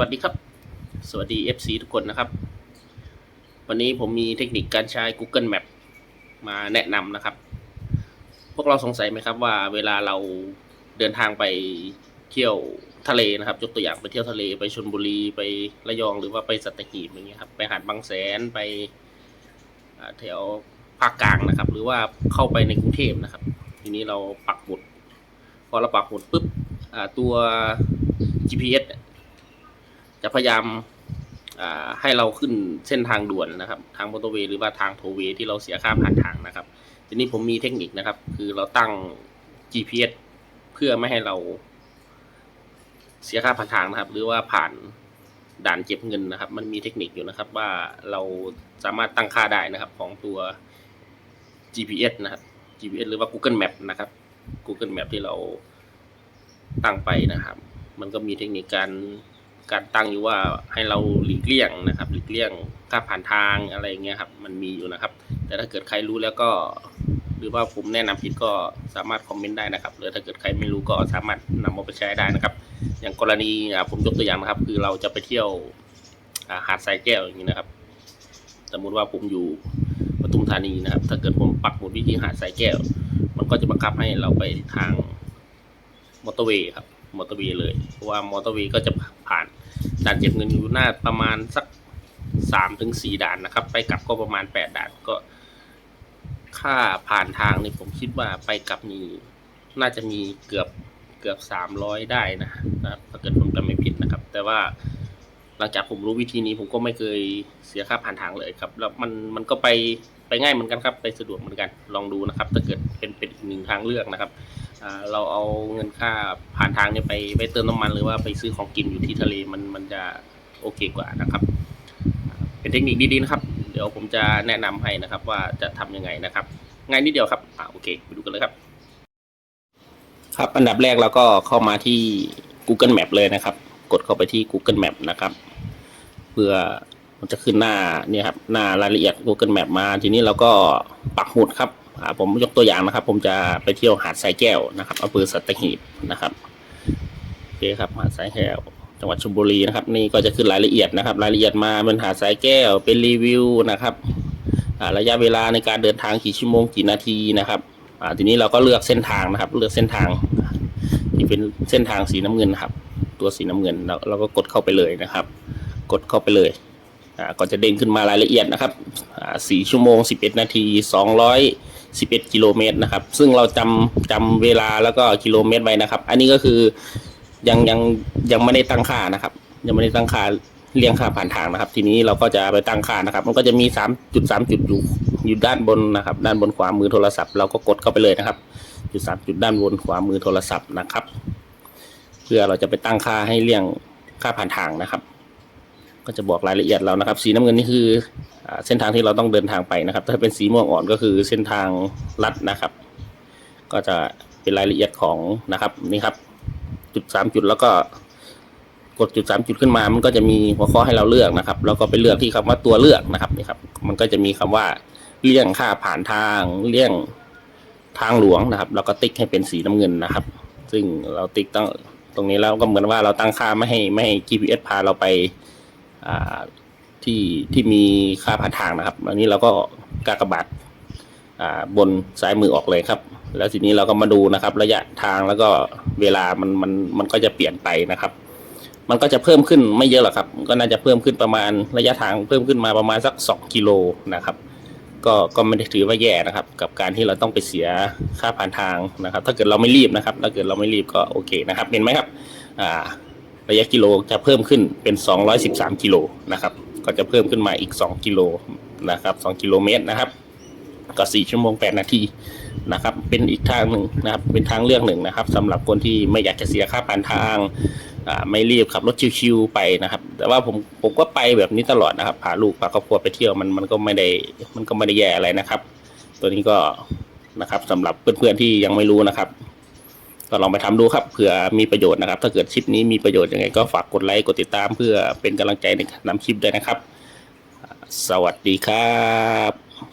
วัสดีครับ สวัสดี FC ทุกคนนะครับ วันนี้ผมมีเทคนิคการใช้ Google Map มาแนะนำนะครับ พวกเราสงสัยไหมครับว่าเวลาเราเดินทางไปเที่ยวทะเลนะครับ ยกตัวอย่างไปเที่ยวทะเลไปชลบุรีไประยองหรือว่าไปสัตหีบอย่างเงี้ยครับไปหาดบางแสนไปแถวภาคกลางนะครับ หรือว่าเข้าไปในกรุงเทพนะครับ ทีนี้เราปักหมุด พอเราปักหมุดปุ๊บตัว GPS จะพยายามให้เราขึ้นเส้นทางด่วนนะครับ ทางมอเตอร์เวย์หรือว่าทางโทเวย์ที่เราเสียค่าผ่านทางนะครับ ทีนี้ผมมีเทคนิคนะครับ คือเราตั้ง GPS เพื่อไม่ให้เราเสียค่าผ่านทางนะครับ หรือว่าผ่านด่านเก็บเงินนะครับ มันมีเทคนิคอยู่นะครับ ว่าเราสามารถตั้งค่าได้นะครับของตัว GPS นะครับ GPS หรือว่า Google Map นะครับ Google Map ที่เราตั้งไปนะครับ มันก็มีเทคนิคการ การตั้งอยู่ว่าให้เราหลีกเลี่ยงนะครับ หลีกเลี่ยงค่าผ่านทางอะไรเงี้ยครับมันมีอยู่นะครับ แต่ถ้าเกิดใครรู้แล้วก็ หรือว่าผมแนะนำผิดก็สามารถคอมเมนต์ได้นะครับ หรือถ้าเกิดใครไม่รู้ก็สามารถนำมาไปใช้ได้นะครับ อย่างกรณีอ่าผมยกตัวอย่างนะครับ คือเราจะไปเที่ยวอ่าหาดทรายแก้วอย่างนี้นะครับ สมมติว่าผมอยู่ปทุมธานีนะครับ ถ้าเกิดผมปักหมุดวิธีหาดทรายแก้ว มันก็จะบังคับให้เราไปทางมอเตอร์เวย์ครับมอเตอร์เวย์เลยเพราะว่ามอเตอร์เวย์ก็จะผ่าน ด่านเก็บเงินอยู่หน้าประมาณสักสามถึงสี่ด่านนะครับ ไปกลับก็ประมาณแปดด่านก็ ค่าผ่านทางนี่ผมคิดว่าไปกลับนี่น่าจะมีเกือบเกือบสามร้อยได้นะนะครับถ้าเกิดผมจำไม่ผิดนะครับ แต่ว่าหลังจากผมรู้วิธีนี้ผมก็ไม่เคยเสียค่าผ่านทางเลยครับ แล้วมันมันก็ไปไปง่ายเหมือนกันครับ ไปสะดวกเหมือนกันลองดูนะครับ ถ้าเกิดเป็นเป็นอีกหนึ่งทางเลือกนะครับ เราเอาเงินค่าผ่านทางเนี่ยไปไปเติมน้ำมันหรือว่าไปซื้อของกินอยู่ที่ทะเลมันมันจะโอเคกว่านะครับ เป็นเทคนิคดีๆนะครับ เดี๋ยวผมจะแนะนำให้นะครับว่าจะทำยังไงนะครับ ง่ายนิดเดียวครับอ่าโอเคไปดูกันเลยครับ ครับอันดับแรกเราก็เข้ามาที่ Google Map เลยนะครับ กดเข้าไปที่ Google Map นะครับ เพื่อมันจะขึ้นหน้าเนี่ยครับหน้ารายละเอียด Google Map มาทีนี้เราก็ปักหมุดครับ ผมยกตัวอย่างนะครับ ผมจะไปเที่ยวหาดทรายแก้วนะครับอำเภอสัตหีบนะครับโอเคครับหาดทรายแก้วจังหวัดชลบุรีนะครับ นี่ก็จะขึ้นรายละเอียดนะครับ รายละเอียดมาเป็นหาดทรายแก้วเป็นรีวิวนะครับระยะเวลาในการเดินทางกี่ชั่วโมงกี่นาทีนะครับทีนี้เราก็เลือกเส้นทางนะครับ เลือกเส้นทางที่เป็นเส้นทางสีน้ำเงินนะครับ ตัวสีน้ำเงินเราเราก็กดเข้าไปเลยนะครับ กดเข้าไปเลยอ่าก็จะเด้งขึ้นมารายละเอียดนะครับสี่ชั่วโมงสิบเอ็ดนาทีสองร้อย สิบเอ็ดกิโลเมตรนะครับ ซึ่งเราจำจำเวลาแล้วก็กิโลเมตรไว้นะครับ อันนี้ก็คือยังยังยังไม่ได้ตั้งค่านะครับ ยังไม่ได้ตั้งค่าเรียงค่าผ่านทางนะครับ ทีนี้เราก็จะไปตั้งค่านะครับ มันก็จะมีสามจุดสามจุดอยู่อยู่ด้านบนนะครับ ด้านบนขวามือโทรศัพท์เราก็กดเข้าไปเลยนะครับ จุดสามจุดด้านบนขวามือโทรศัพท์นะครับ เพื่อเราจะไปตั้งค่าให้เรียงค่าผ่านทางนะครับ ก็จะบอกรายละเอียดเรานะครับ สีน้ำเงินนี่คืออเส้นทางที่เราต้องเดินทางไปนะครับ ถ้าเป็นสีม่วงอ่อนก็คือเส้นทางลัดนะครับ ก็จะเป็นรายละเอียดของนะครับนี่ครับ จุดสามจุดแล้วก็กดจุดสามจุดขึ้นมา มันก็จะมีหัวข้อให้เราเลือกนะครับ แล้วก็ไปเลือกที่คำว่าตัวเลือกนะครับนี่ครับ มันก็จะมีคำว่าเลี่ยงค่าผ่านทางเลี่ยงทางหลวงนะครับ แล้วก็ติ๊กให้เป็นสีน้ำเงินนะครับ ซึ่งเราติ๊กตั้งตรงนี้แล้วก็เหมือนว่าเราตั้งค่าไม่ให้ไม่ให้ GPS พาเราไป ที่ที่มีค่าผ่านทางนะครับ อันนี้เราก็กากบาทบนซ้ายมือออกเลยครับ แล้วทีนี้เราก็มาดูนะครับ ระยะทางแล้วก็เวลามันมันมันก็จะเปลี่ยนไปนะครับ มันก็จะเพิ่มขึ้นไม่เยอะหรอกครับ ก็น่าจะเพิ่มขึ้นประมาณระยะทางเพิ่มขึ้นมาประมาณสักสองกิโลนะครับ ก็ก็ไม่ได้ถือว่าแย่นะครับ กับการที่เราต้องไปเสียค่าผ่านทางนะครับ ถ้าเกิดเราไม่รีบนะครับ ถ้าเกิดเราไม่รีบก็โอเคนะครับ เห็นไหมครับ อ่า ระยะกิโลจะเพิ่มขึ้นเป็น 213 กิโลนะครับ ก็จะเพิ่มขึ้นมาอีก 2 กิโลนะครับ 2 กิโลเมตรนะครับ ก็ 4 ชั่วโมง 8 นาทีนะครับ เป็นอีกทางหนึ่งนะครับ เป็นทางเลือกหนึ่งนะครับสำหรับคนที่ไม่อยากจะเสียค่าผ่านทางไม่รีบขับรถชิวๆไปนะครับ แต่ว่าผมผมก็ไปแบบนี้ตลอดนะครับพาลูกพาครอบครัวไปเที่ยวมันมันก็ไม่ได้มันก็ไม่ได้แย่อะไรนะครับ ตัวนี้ก็นะครับสำหรับเพื่อนๆที่ยังไม่รู้นะครับ ก็ลองไปทำดูครับเผื่อมีประโยชน์นะครับ ถ้าเกิดคลิปนี้มีประโยชน์ยังไงก็ฝากกดไลค์กดติดตามเพื่อเป็นกำลังใจในการนำคลิปด้วยนะครับ สวัสดีครับ